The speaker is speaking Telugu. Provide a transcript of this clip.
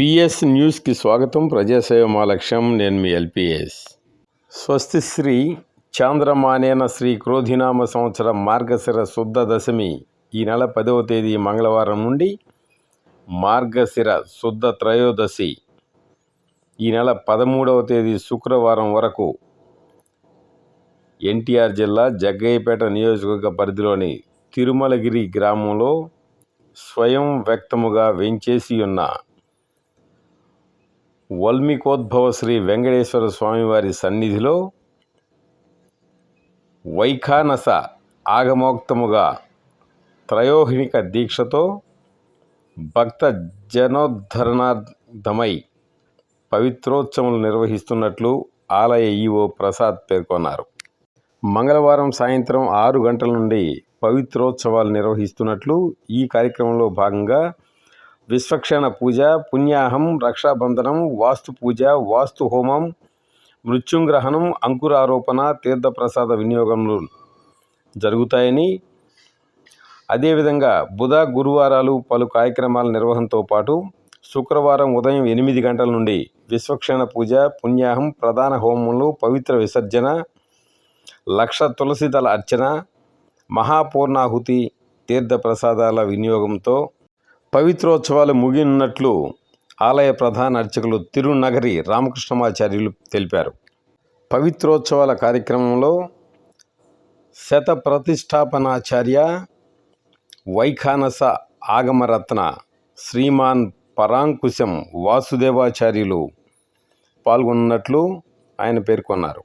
పిఎస్ న్యూస్కి స్వాగతం. ప్రజాసేవ మా లక్ష్యం. నేను మీ ఎల్పిఎస్. స్వస్తి శ్రీ చాంద్రమానేన శ్రీ క్రోధినామ సంవత్సరం మార్గశిర శుద్ధ దశమి. ఈ నెల పదవ తేదీ మంగళవారం నుండి మార్గశిర శుద్ధ త్రయోదశి. ఈ నెల పదమూడవ తేదీ శుక్రవారం వరకు ఎన్టీఆర్ జిల్లా జగ్గయ్యపేట నియోజకవర్గ పరిధిలోని తిరుమలగిరి గ్రామంలో స్వయం వ్యక్తముగా వెంచేసి ఉన్న వల్మికోద్భవ శ్రీ వెంకటేశ్వర స్వామివారి సన్నిధిలో వైఖానస ఆగమోక్తముగా త్రయోహిణిక దీక్షతో భక్త జనోద్ధరణార్థమై పవిత్రోత్సవాలు నిర్వహిస్తున్నట్లు ఆలయ ఈఓ ప్రసాద్ పేర్కొన్నారు. మంగళవారం సాయంత్రం ఆరు గంటల నుండి పవిత్రోత్సవాలు నిర్వహిస్తున్నట్లు ఈ కార్యక్రమంలో భాగంగా విశ్వక్షణ పూజ పుణ్యాహం రక్షాబంధనం వాస్తు పూజ వాస్తు హోమం మృత్యుంగ్రహణం అంకురారోపణ తీర్థప్రసాద వినియోగంలో జరుగుతాయని. అదేవిధంగా బుధ గురువారాలు పలు కార్యక్రమాల నిర్వహణతో పాటు శుక్రవారం ఉదయం ఎనిమిది గంటల నుండి విశ్వక్షణ పూజ పుణ్యాహం ప్రధాన హోమములు పవిత్ర విసర్జన లక్ష తులసిదళ అర్చన మహాపూర్ణాహుతి తీర్థప్రసాదాల వినియోగంతో పవిత్రోత్సవాలు ముగినట్లు ఆలయ ప్రధాన అర్చకులు తిరునగరి రామకృష్ణమాచార్యులు తెలిపారు. పవిత్రోత్సవాల కార్యక్రమంలో శత ప్రతిష్టాపనాచార్య వైఖానస ఆగమరత్న శ్రీమాన్ పరాంకుశం వాసుదేవాచార్యులు పాల్గొన్నట్లు ఆయన పేర్కొన్నారు.